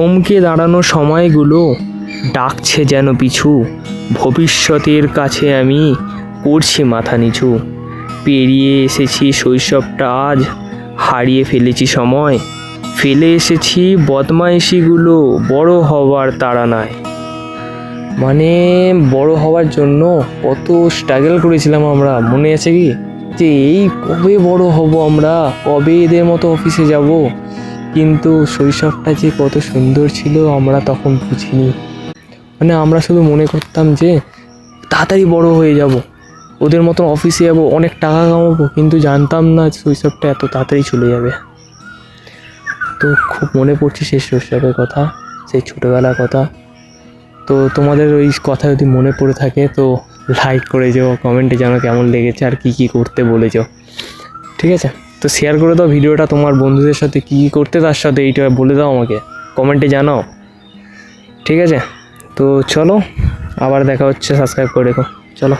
থমকে দাঁড়ানো সময়গুলো ডাকছে যেন পিছু। ভবিষ্যতের কাছে আমি করছি মাথা নিচু। পেরিয়ে এসেছি শৈশবটা, আজ হারিয়ে ফেলেছি সময়। ফেলে এসেছি বদমাইশিগুলো, বড় হওয়ার তাড়ানায় মানে বড় হওয়ার জন্য কত স্ট্রাগল করেছিলাম আমরা, মনে আছে কি? যে এই কবে বড় হব আমরা? কবে এদের মতো অফিসে যাব? কিন্তু শৈশবটা যে কত সুন্দর ছিল আমরা তখন বুঝিনি। মানে আমরা শুধু মনে করতাম যে, তাড়াতাড়ি বড় হয়ে যাব। ওদের মতন অফিসে যাব, অনেক টাকা কামাবো, কিন্তু জানতাম না শৈশবটা এত তাড়াতাড়ি চলে যাবে। তো খুব মনে পড়ছে সেই শৈশবের কথা, সেই ছোটোবেলার কথা। তো তোমাদের ওই কথা যদি মনে পড়ে থাকে, তো লাইক করে যাও কমেন্টে জানো কেমন লেগেছে আর কী কী করতে বলেছ। ঠিক আছে? তো শেয়ার করে দাও ভিডিওটা তোমার বন্ধুদের সাথে কী করতে তার সাথে, এইটা বলে দাও আমাকে। কমেন্টে জানাও। ঠিক আছে? তো চলো, আবার দেখা হচ্ছে সাবস্ক্রাইব করে রেখো। চলো।